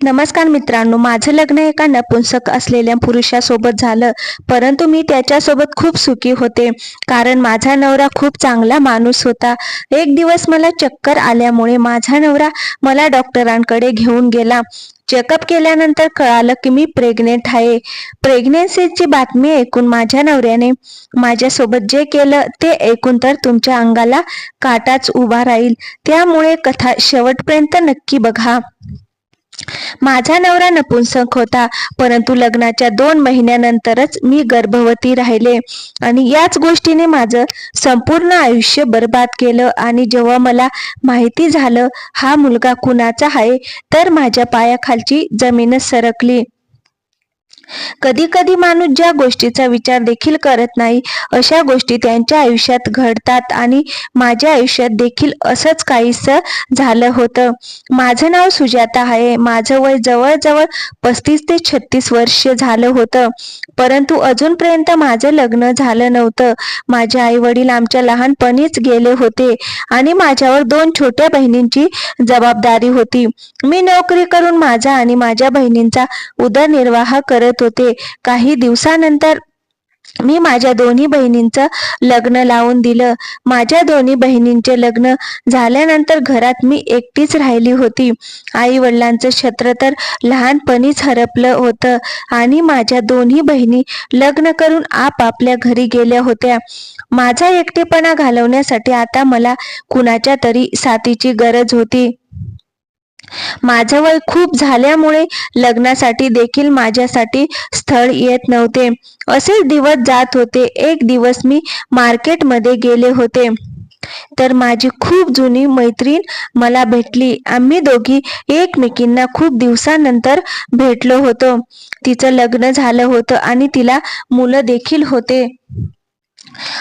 नमस्कार मित्रांनो माझं लग्न एका नपुंसक असलेल्या पुरुषासोबत झालं. परंतु मी त्याच्यासोबत खूप सुखी होते कारण माझा नवरा खूप चांगला माणूस होता. एक दिवस मला चक्कर आल्यामुळे माझा नवरा मला डॉक्टरांकडे घेऊन गेला. चेकअप केल्यानंतर कळालं की मी प्रेग्नेंट आहे. प्रेग्नेन्सीची बातमी ऐकून माझ्या नवऱ्याने माझ्यासोबत जे केलं ते ऐकून तर तुमच्या अंगाला काटाच उभा राहील. त्यामुळे कथा शेवटपर्यंत नक्की बघा. माझा नवरा नपुंसक होता परंतु लग्नाच्या दोन महिन्यानंतरच मी गर्भवती राहिले. आणि याच गोष्टीने माझं संपूर्ण आयुष्य बर्बाद केलं आणि जेव्हा मला माहिती झालं हा मुलगा कुणाचा आहे तर माझ्या पायाखालची जमीनच सरकली. कधी कधी माणूस ज्या गोष्टीचा विचार देखील करत नाही अशा गोष्टी त्यांच्या आयुष्यात घडतात आणि माझ्या आयुष्यात देखील असंच काहीस झालं होतं. माझं नाव सुजाता आहे. माझं वय जवळजवळ पस्तीस ते छत्तीस वर्ष झालं होतं. परंतु अजूनपर्यंत माझं लग्न झालं नव्हतं. माझे आई वडील आमच्या लहानपणीच गेले होते आणि माझ्यावर दोन छोट्या बहिणींची जबाबदारी होती. मी नोकरी करून माझा आणि माझ्या बहिणींचा उदरनिर्वाह करत होते. काही दिवसानंतर मी माझ्या दोन्ही बहिणींचं लग्न लावून दिलं. माझ्या दोन्ही बहिणींचे लग्न झाल्यानंतर घरात मी एकटीच राहिली होती. आई वडिलांचं छत्र तर लहानपणीच हरपलं होतं आणि माझ्या दोन्ही बहिणी लग्न करून आपापल्या घरी गेल्या होत्या. माझा एकटेपणा घालवण्यासाठी आता मला कुणाच्या तरी साथीची गरज होती. माझं वय खूप झाल्यामुळे लग्नासाठी देखील माझ्यासाठी स्थळ येत नव्हते. असे दिवस जात होते. एक दिवस मी मार्केटमध्ये गेले होते. तर माझी खूप जुनी मैत्रीण मला भेटली. आम्ही दोघी एकमेकींना खूप दिवसानंतर भेटलो होतो. तिचं लग्न झालं होतं आणि तिला मुलं देखील होते.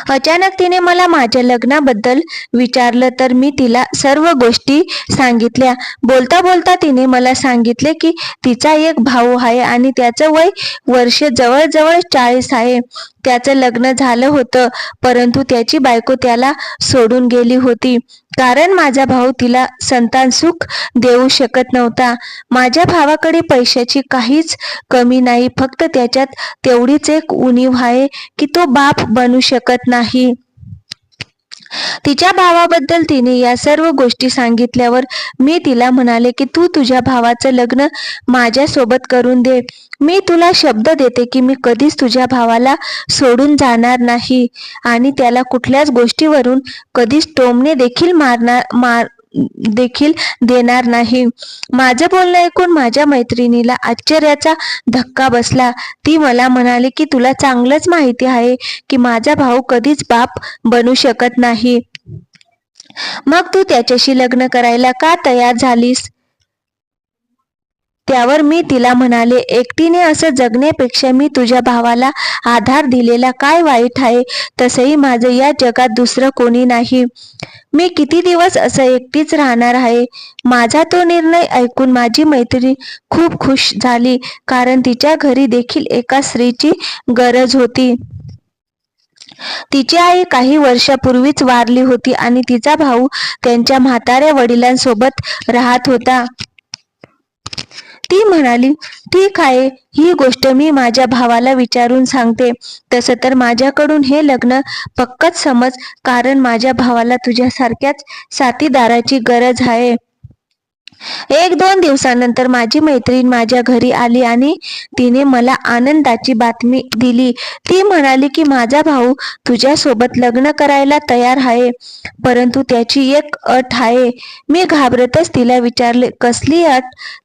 अचानक तिने मला माझ्या लग्नाबद्दल विचारलं तर मी तिला सर्व गोष्टी सांगितल्या. बोलता बोलता तिने मला सांगितले की तिचा एक भाऊ आहे आणि त्याचं वय वर्ष जवळजवळ चाळीस आहे. त्याचं लग्न झालं होतं परंतु त्याची बायको त्याला सोडून गेली होती. कारण माझा भाऊ तिला संतान सुख देऊ शकत नव्हता. माझ्या भावाकडे पैशाची काहीच कमी नाही फक्त त्याच्यात तेवढीच एक उणीव आहे की तो बाप बनू शकत नाही. तिच्या भावाबद्दल तिने या सर्व गोष्टी सांगितल्यावर मी तिला म्हणाले की तू तुझ्या भावाचं लग्न माझ्या सोबत करून दे. मी तुला शब्द देते की मी कधीच तुझ्या भावाला सोडून जाणार नाही आणि त्याला कुठल्याच गोष्टीवरून कधीच टोमणे देखील मारणार मार देखील देणार नाही. माझं बोलणं ऐकून माझ्या मैत्रिणीला आश्चर्याचा धक्का बसला. ती मला म्हणाली की तुला चांगलंच माहिती आहे की माझा भाऊ कधीच बाप बनू शकत नाही. मग तू त्याच्याशी लग्न करायला का तयार झालीस? त्यावर मी तिला म्हणाले एकटीने असं जगण्यापेक्षा मी तुझ्या भावाला आधार दिलेला काय वाईट आहे? तसंही माझं या जगात दुसरं कोणी नाही. मी किती दिवस असं एकटीच राहणार आहे? माझा तो निर्णय ऐकून माझी मैत्रीण खूप खुश झाली कारण तिच्या घरी देखील एका स्त्रीची गरज होती. तिची आई काही वर्षापूर्वीच वारली होती आणि तिचा भाऊ त्यांच्या म्हाताऱ्या वडिलांसोबत राहत होता. ती म्हणाली ठीक आहे ही गोष्ट मी माझ्या भावाला विचारून सांगते. तसं तर माझ्याकडून हे लग्न पक्कच समज कारण माझ्या भावाला तुझ्यासारख्याच साथीदाराची गरज आहे. एक दोन दिवसानंतर माझी मैत्रीण माझ्या घरी आली आणि तिने मला आनंदाची बातमी दिली. ती म्हणाली की माझा भाऊ तुझ्यासोबत लग्न करायला तयार आहे परंतु त्याची एक अट आहे. मी घाबरतच तिला विचारले कसली अट?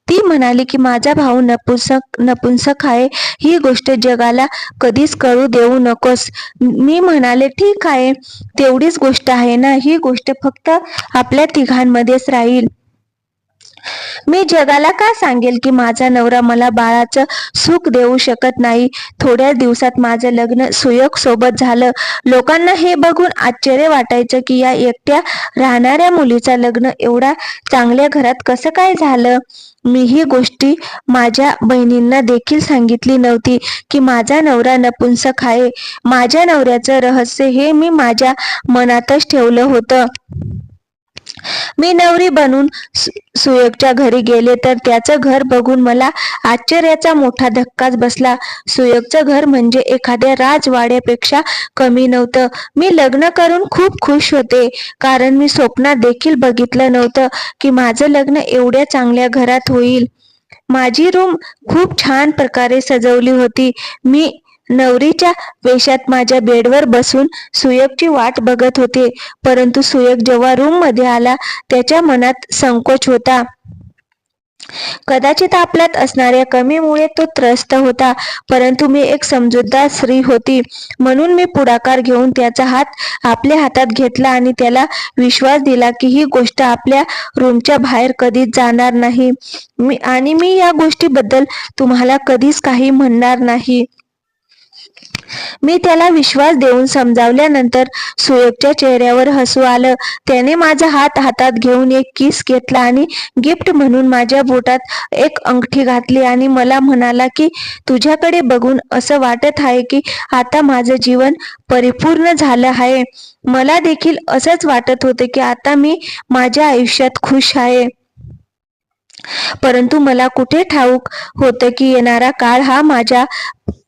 ती म्हणाली की माझा भाऊ नपुंसक नपुंसक आहे. ही गोष्ट जगाला कधीच कळू देऊ नकोस. मी म्हणाले ठीक आहे. तेवढीच गोष्ट आहे ना. ही गोष्ट फक्त आपल्या तिघांमध्येच राहील. मी जगाला का सांगेल की माझा नवरा मला बाळाचं सुख देऊ शकत नाही? थोड्या दिवसात माझं लग्न सुयोग सोबत झालं. लोकांना हे बघून आश्चर्य वाटायचं की या एकट्या राहणाऱ्या मुलीचा लग्न एवढा चांगल्या घरात कसं काय झालं? मी ही गोष्टी माझ्या बहिणींना देखील सांगितली नव्हती की माझा नवरा नपुंसक आहे. माझ्या नवऱ्याचं रहस्य हे मी माझ्या मनातच ठेवलं होतं. मी नवरी बनून सु- सुयोगच्या घरी गेले तर त्याचं घर बघून मला आश्चर्याचा मोठा धक्काच बसला. सुयोगचं घर म्हणजे एखाद्या राजवाड्यापेक्षा कमी नव्हतं. मी लग्न करून खूप खुश होते. कारण मी स्वप्नात देखील बघितलं नव्हतं की माझं लग्न एवढ्या चांगल्या घरात होईल. माझी रूम खूप छान प्रकारे सजवली होती. मी नवरीच्या वेशात माझ्या बेडवर बसून सुयोगची वाट बघत होते. परंतु सुयोग जेव्हा रूममध्ये आला त्याच्या मनात संकोच होता. कदाचित आपल्यात असणाऱ्या कमीमुळे तो त्रस्त होता परंतु मी एक समजूतदार स्त्री होती. म्हणून मी पुढाकार घेऊन त्याचा हात आपल्या हातात घेतला आणि त्याला विश्वास दिला की ही गोष्ट आपल्या रूमच्या बाहेर कधीच जाणार नाही. मी आणि मी या गोष्टीबद्दल तुम्हाला कधीच काही म्हणणार नाही. मी त्याला विश्वास देऊन समजावल्यानंतर सुयोगच्या चेहऱ्यावर हसू आलं. त्याने माझा हात हातात घेऊन एक किस घेतला आणि गिफ्ट म्हणून माझ्या बोटात एक अंगठी घातली आणि मला म्हणाला की तुझ्याकडे बघून असं वाटत आहे की आता माझं जीवन परिपूर्ण झालं आहे. मला देखील असंच वाटत होते की आता मी माझ्या आयुष्यात खुश आहे. परंतु मला कुठे ठाऊक होतं की येणारा काळ हा माझ्या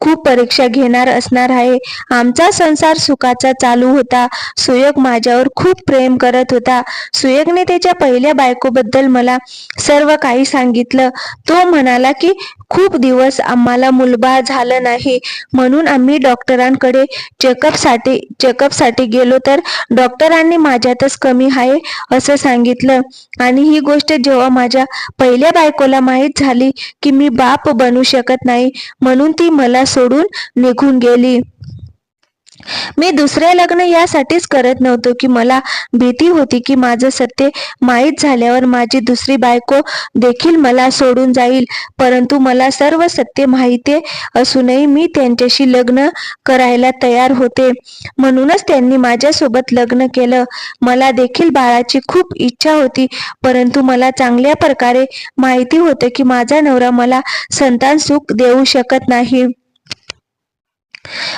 खूप परीक्षा घेणार असणार आहे. आमचा संसार सुखाचा चालू होता. सुयोग माझ्यावर खूप प्रेम करत होता. सुयोगने त्याच्या पहिल्या बायकोबद्दल मला सर्व काही सांगितलं. तो म्हणाला की खूप दिवस आम्हाला मुलबा झालं नाही. म्हणून आम्ही डॉक्टरांकडे चेकअपसाठी चेकअपसाठी गेलो तर डॉक्टरांनी माझ्यातच कमी आहे असं सांगितलं. आणि ही गोष्ट जेव्हा माझ्या पहिल्या बायकोला माहीत झाली की मी बाप बनू शकत नाही म्हणून ती मला सोडून निघून गेली. मी दुसरे लग्न यासाठीच करत नव्हतो की मला भीती होती की माझं सत्य माहीत झाल्यावर माझी दुसरी बायको देखील मला सोडून जाईल. परंतु मला सर्व सत्य माहिती असूनही मी त्यांच्याशी लग्न करायला तयार होते. म्हणूनच त्यांनी माझ्यासोबत लग्न केलं. मला देखील बाळाची खूप इच्छा होती. परंतु मला चांगल्या प्रकारे माहिती होतं की माझा नवरा मला संतान सुख देऊ शकत नाही.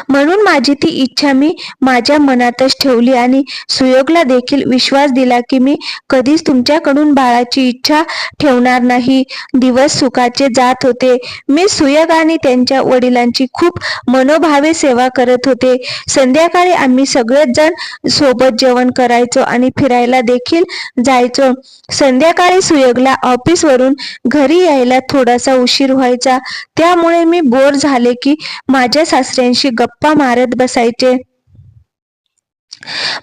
म्हणून माझी ती इच्छा मी माझ्या मनातच ठेवली आणि सुयोगला देखील विश्वास दिला की मी कधीच तुमच्याकडून बाळाची इच्छा ठेवणार नाही. दिवस सुखाचे जात होते. मी सुयोग आणि त्यांच्या वडिलांची खूप मनोभावे सेवा करत होते. संध्याकाळी आम्ही सगळेच जण सोबत जेवण करायचो आणि फिरायला देखील जायचो. संध्याकाळी सुयोगला ऑफिसवरून घरी यायला थोडासा उशीर व्हायचा. त्यामुळे मी बोर झाले की माझ्या सासऱ्यांशी गप्पा मारत बसायचे.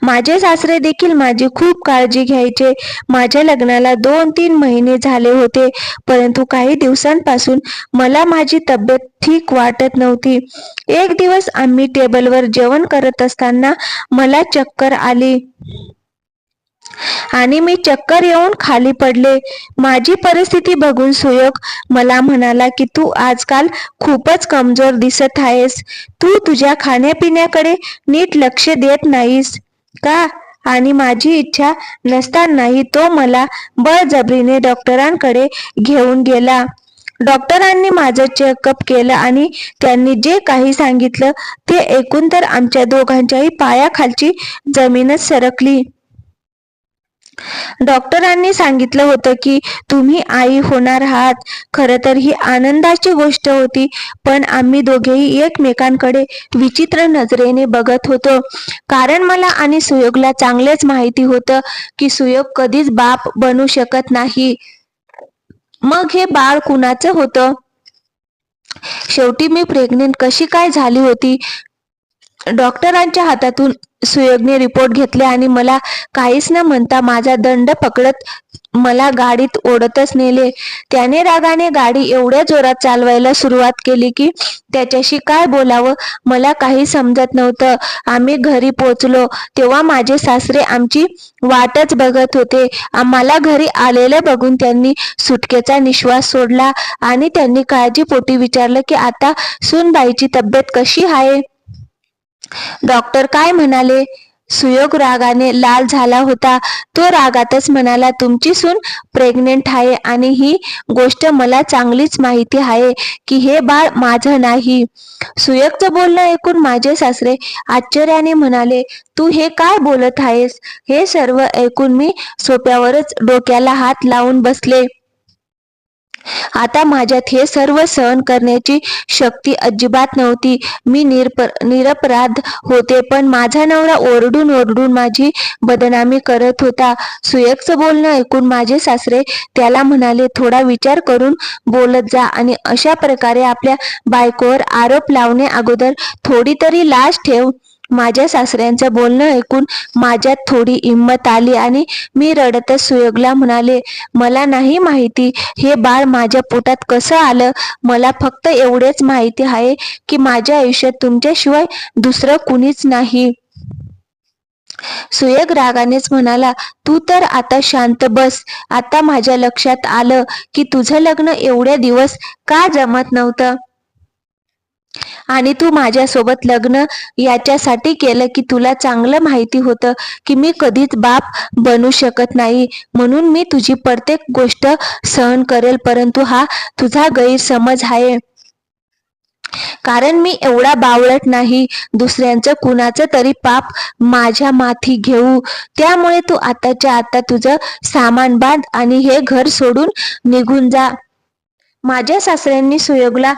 माझे सासरे देखील माझी खूप काळजी घ्यायचे. माझ्या लग्नाला दोन तीन महिने झाले होते परंतु काही दिवसांपासून मला माझी तब्येत ठीक वाटत नव्हती. एक दिवस आम्ही टेबलवर जेवण करत असताना मला चक्कर आली. आणि मी चक्कर येऊन खाली पडले. माझी परिस्थिती बघून सुयोग मला म्हणाला की तू आजकाल खूपच कमजोर दिसत आहेस. तू तुझ्या खाण्यापिण्याकडे नीट लक्ष देत नाहीस का? आणि माझी इच्छा नसतानाही तो मला बळजबरीने डॉक्टरांकडे घेऊन गेला. डॉक्टरांनी माझं चेकअप केलं आणि त्यांनी जे काही सांगितलं ते ऐकून तर आमच्या दोघांच्याही पायाखालची जमीनच सरकली. डॉक्टरांनी सांगितलं होतं की तुम्ही आई होणार आहात. खरं तर ही आनंदाची गोष्ट होती पण आम्ही दोघेही एकमेकांकडे विचित्र नजरेने बघत होतो. कारण मला आणि सुयोगला चांगलेच माहिती होतं की सुयोग कधीच बाप बनू शकत नाही. मग हे बाळ कुणाचं होतं? शेवटी मी प्रेग्नेंट कशी काय झाली होती? डॉक्टरांच्या हातातून सुयोगने रिपोर्ट घेतले आणि मला काहीच न म्हणता माझा दंड पकडत मला गाडीत ओढतच नेले. त्याने रागाने गाडी एवढ्या जोरात चालवायला सुरुवात केली की त्याच्याशी काय बोलावं? मला काही समजत नव्हतं. आम्ही घरी पोचलो तेव्हा माझे सासरे आमची वाटच बघत होते. आम्हाला घरी आलेलं बघून त्यांनी सुटकेचा निश्वास सोडला आणि त्यांनी काळजीपोटी विचारलं की आता सूनबाईची तब्येत कशी आहे? डॉक्टर काय म्हणाले? सुयोग रागाने लाल झाला होता. तो रागातच म्हणाला तुमची सून प्रेग्नेंट आहे आणि ही गोष्ट मला चांगलीच माहिती आहे की हे बाळ माझं नाही. सुयोगचं बोलणं ऐकून माझे सासरे आश्चर्याने म्हणाले तू हे काय बोलत आहेस? हे सर्व ऐकून मी सोप्यावरच डोक्याला हात लावून बसले. आता माझ्यात हे सर्व सहन करण्याची शक्ती अजिबात नव्हती. मी निरप निरपराध होते पण माझा नवरा ओरडून ओरडून माझी बदनामी करत होता. सुयकचं बोलणं ऐकून माझे सासरे त्याला म्हणाले थोडा विचार करून बोलत जा आणि अशा प्रकारे आपल्या बायकोवर आरोप लावणे अगोदर थोडी तरी लाज ठेव. माझ्या सासऱ्यांचं बोलणं ऐकून माझ्यात थोडी हिंमत आली आणि मी रडतच सुयोगला म्हणाले मला नाही माहिती हे बाळ माझ्या पोटात कसं आलं. मला फक्त एवढेच माहिती आहे की माझ्या आयुष्यात तुमच्याशिवाय दुसरं कुणीच नाही. सुयोग रागानेच म्हणाला तू तर आता शांत बस. आता माझ्या लक्षात आलं की तुझं लग्न एवढ्या दिवस का जमत नव्हतं? आणि तू माझ्यासोबत लग्न याच्यासाठी केलं की तुला चांगलं माहिती होतं की मी कधीच बाप बनू शकत नाही. म्हणून मी तुझी प्रत्येक गोष्ट सहन करेल परंतु हा तुझा गैरसमज आहे. कारण मी एवढा बावळट नाही. दुसऱ्यांचं कुणाचं तरी पाप माझ्या माथी घेऊ. त्यामुळे तू आताच्या आता तुझं सामान बांध आणि हे घर सोडून निघून जा. माझ्या सासऱ्यांनी सुयोगला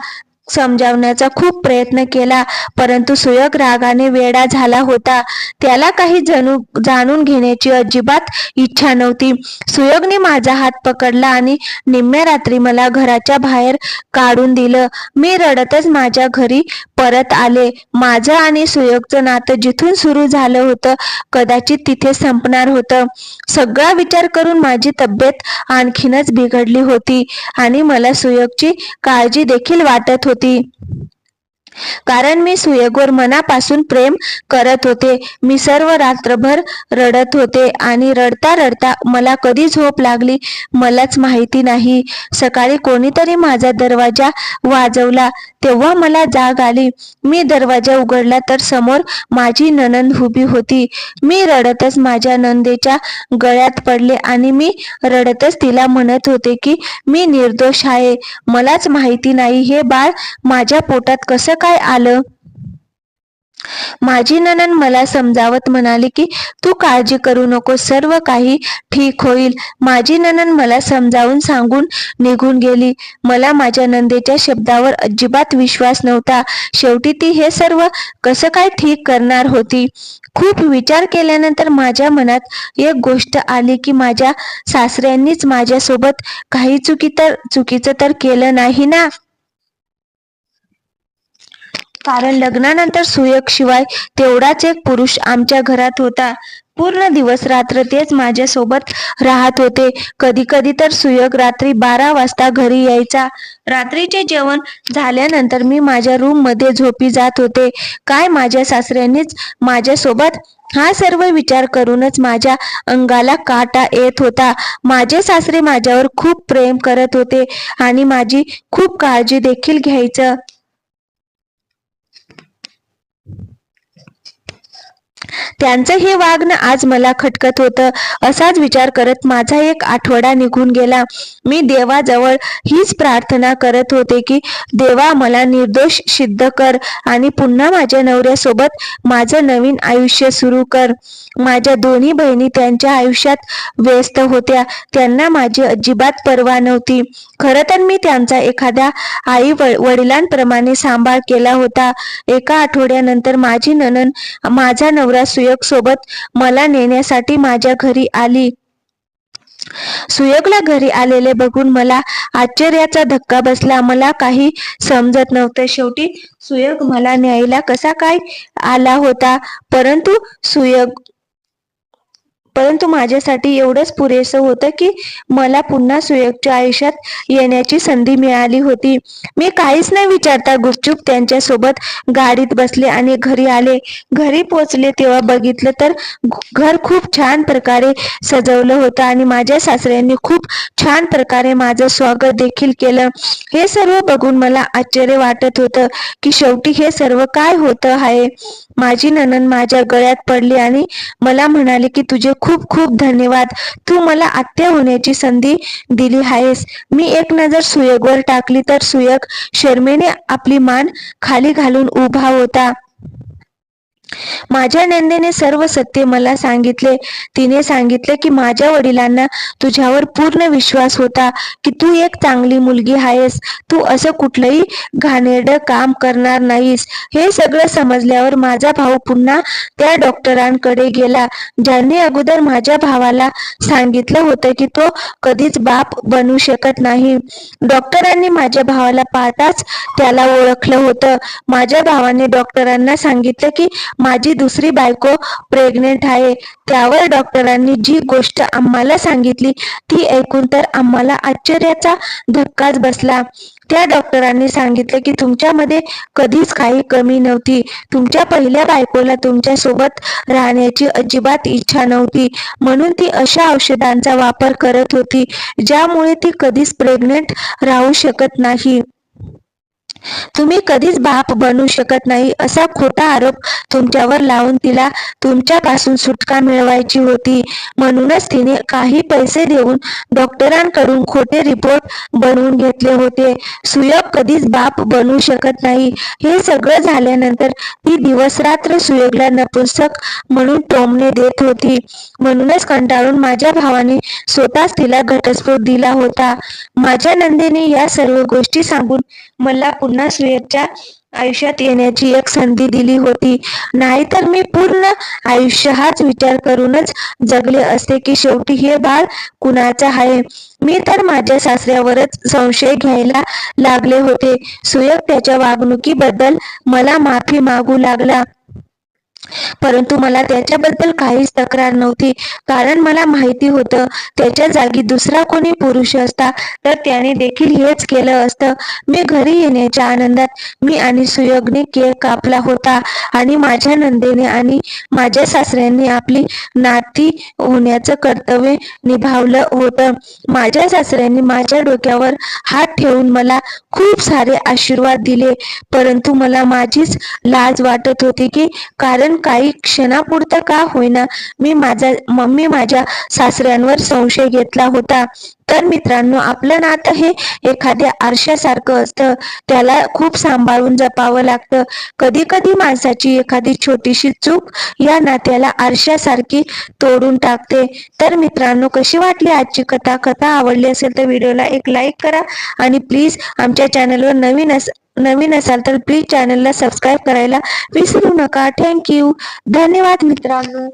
समजावण्याचा खूप प्रयत्न केला परंतु सुयोग रागाने वेडा झाला होता. त्याला काही जणू जाणून घेण्याची अजिबात इच्छा नव्हती. सुयोगने माझा हात पकडला आणि निम्म्या रात्री मला घराच्या बाहेर काढून दिलं. मी रडतच माझ्या घरी परत आले. माझं आणि सुयोगचं नातं जिथून सुरू झालं होतं कदाचित तिथे संपणार होतं. सगळा विचार करून माझी तब्येत आणखीनच बिघडली होती आणि मला सुयोगची काळजी देखील वाटत होती. প্রতি कारण मी सुयगोर मनापासून प्रेम करत होते. मी सर्व रात्रभर रडत होते आणि रडता रडता मला कधी झोप लागली मलाच माहिती नाही. सकाळी कोणीतरी माझा दरवाजा वाजवला तेव्हा मला जाग आली. मी दरवाजा उघडला तर समोर माझी ननंद उभी होती. मी रडतच माझ्या नंदेच्या गळ्यात पडले आणि मी रडतच तिला म्हणत होते की मी निर्दोष आहे. मलाच माहिती नाही हे बाळ माझ्या पोटात कसं काय आलं? माझी ननन मला समजावत म्हणाली की तू काळजी करू नको सर्व काही ठीक होईल. माझी ननन मला समजावून सांगून निघून गेली. मला माझ्या नंदेच्या शब्दावर अजिबात विश्वास नव्हता. शेवटी ती हे सर्व कसं काय ठीक करणार होती? खूप विचार केल्यानंतर माझ्या मनात एक गोष्ट आली की माझ्या सासऱ्यांनीच माझ्यासोबत काही चुकी तर चुकीचं तर केलं नाही ना? कारण लग्नानंतर सुयोग शिवाय तेवढाच एक पुरुष आमच्या घरात होता. पूर्ण दिवस रात्र तेच माझ्यासोबत राहत होते. कधी कधी तर सुयोग रात्री बारा वाजता घरी यायचा. रात्रीचे जेवण झाल्यानंतर मी माझ्या रूममध्ये झोपी जात होते. काय माझ्या सासऱ्यांनीच माझ्यासोबत? हा सर्व विचार करूनच माझ्या अंगाला काटा येत होता. माझे सासरे माझ्यावर खूप प्रेम करत होते आणि माझी खूप काळजी देखील घ्यायचं. त्यांचं हे वागणं आज मला खटकत होतं. असाच विचार करत माझा एक आठवडा निघून गेला. मी देवाजवळ हीच प्रार्थना करत होते की देवा मला निर्दोष सिद्ध कर आणि पुन्हा माझ्या नवऱ्यासोबत माझं नवीन आयुष्य सुरू कर. माझ्या दोन्ही बहिणी त्यांच्या आयुष्यात व्यस्त होत्या. त्यांना माझी अजिबात पर्वा नव्हती. खरं तर मी त्यांचा एखाद्या आई वडिलांप्रमाणे सांभाळ केला होता. एका आठवड्यानंतर माझी ननन माझा नवरा सुयोग सोबत मला नेण्यासाठी माझ्या घरी आली. सुयोगला घरी आलेले बघून मला आश्चर्याचा धक्का बसला. मला काही समजत नव्हतं. शेवटी सुयोग मला न्यायला कसा काय आला होता? परंतु सुयोग परंतु माझ्यासाठी एवढंच पुरेसं होतं की मला पुन्हा सुयोगच्या आयुष्यात येण्याची संधी मिळाली होती. मी काहीच न विचारता गुपचूप त्यांच्यासोबत गाडीत बसले आणि घरी आले. घरी पोचले तेव्हा बघितलं तर घर खूप छान प्रकारे सजवलं होतं आणि माझ्या सासऱ्यांनी खूप छान प्रकारे माझं स्वागत देखील केलं. हे सर्व बघून मला आश्चर्य वाटत होतं की शेवटी हे सर्व काय होतं आहे माझी ननन माझ्या गळ्यात पडली आणि मला म्हणाले की तुझे खूप खूप धन्यवाद. तू मला आत्या होण्याची संधी दिली आहेस. मी एक नजर सुयगवर टाकली तर सुयग शर्मेने आपली मान खाली घालून उभा होता. माझ्या नंदेने सर्व सत्य मला सांगितले. तिने सांगितले की माझ्या वडिलांना तुझ्यावर पूर्ण विश्वास होता की तू एक चांगली मुलगी आहेस. तू असं कुठलंही घाणेरड काम करणार नाहीस. हे सगळं समजल्यावर माझा भाऊ पुन्हा त्या डॉक्टरांकडे गेला ज्यांनी अगोदर माझ्या भावाला सांगितलं होतं की तो कधीच बाप बनू शकत नाही. डॉक्टरांनी माझ्या भावाला पाहताच त्याला ओळखलं होतं. माझ्या भावाने डॉक्टरांना सांगितलं की माझी दुसरी बायको प्रेग्नेंट आहे. त्यावर डॉक्टरांनी जी गोष्ट आम्हाला सांगितली ती ऐकून तर आम्हाला आश्चर्याचा धक्काच बसला. त्या डॉक्टरांनी सांगितले की तुमच्यामध्ये कधीच काही कमी नव्हती. तुमच्या पहिल्या बायकोला तुमच्यासोबत राहण्याची अजिबात इच्छा नव्हती. म्हणून ती अशा औषधांचा वापर करत होती ज्यामुळे ती कधीच प्रेग्नेंट राहू शकत नाही. तुम्ही कधीच बाप बनू शकत नाही असा खोटा आरोप तुमच्यावर लावून तिला तुमच्यापासून सुटका मिळवायची होती. म्हणूनच तिने काही पैसे देऊन डॉक्टरांकडून खोटे रिपोर्ट बनवून घेतले होते. सुयोग कधीच बाप बनू शकत नाही. हे सगळं झाल्यानंतर ती दिवस रात्र सुयोगला नपुंसक म्हणून टोमणे देत होती. म्हणूनच कंटाळून माझ्या भावाने स्वतःच तिला घटस्फोट दिला होता. माझ्या नंदेने या सर्व गोष्टी सांगून मला पुन्हा सुयगच्या आयुष्यात येण्याची एक संधी दिली होती. नाहीतर मी पूर्ण आयुष्य हाच विचार करूनच जगले असते की शेवटी हे बाळ कुणाचं आहे? मी तर माझ्या सासऱ्यावरच संशय घ्यायला लागले होते. सुयोग त्याच्या वागणुकीबद्दल मला माफी मागू लागला. परंतु मला त्याच्याबद्दल काहीच तक्रार नव्हती. कारण मला माहिती होतं त्याच्या जागी दुसरा कोणी पुरुष असता तर त्याने देखील हेच केलं असतं. मी घरी येण्याच्या आनंदात मी आणि सुयोगने केक कापला होता आणि माझ्या नंदेने आणि माझ्या सासऱ्यांनी आपली नाती होण्याचं कर्तव्य निभावलं होतं. माझ्या सासऱ्यांनी माझ्या डोक्यावर हात ठेवून मला खूप सारे आशीर्वाद दिले. परंतु मला माझीच लाज वाटत होती की कारण काही क्षणापुरतं का होईना मी माझा मम्मी माझ्या सासऱ्यांवर संशय घेतला होता. तर मित्रांनो आपलं नातं हे एखाद्या आरशासारखं असतं. त्याला खूप सांभाळून जपावं लागतं. कधी कधी माणसाची एखादी छोटीशी चूक या नात्याला आरशासारखी तोडून टाकते. तर मित्रांनो कशी वाटली आजची कथा? कथा आवडली असेल तर व्हिडिओला एक लाईक करा आणि प्लीज आमच्या चॅनलवर नवीन अस नवीन असाल तर प्लीज चॅनलला सबस्क्राईब करायला विसरू नका. थँक्यू धन्यवाद मित्रांनो.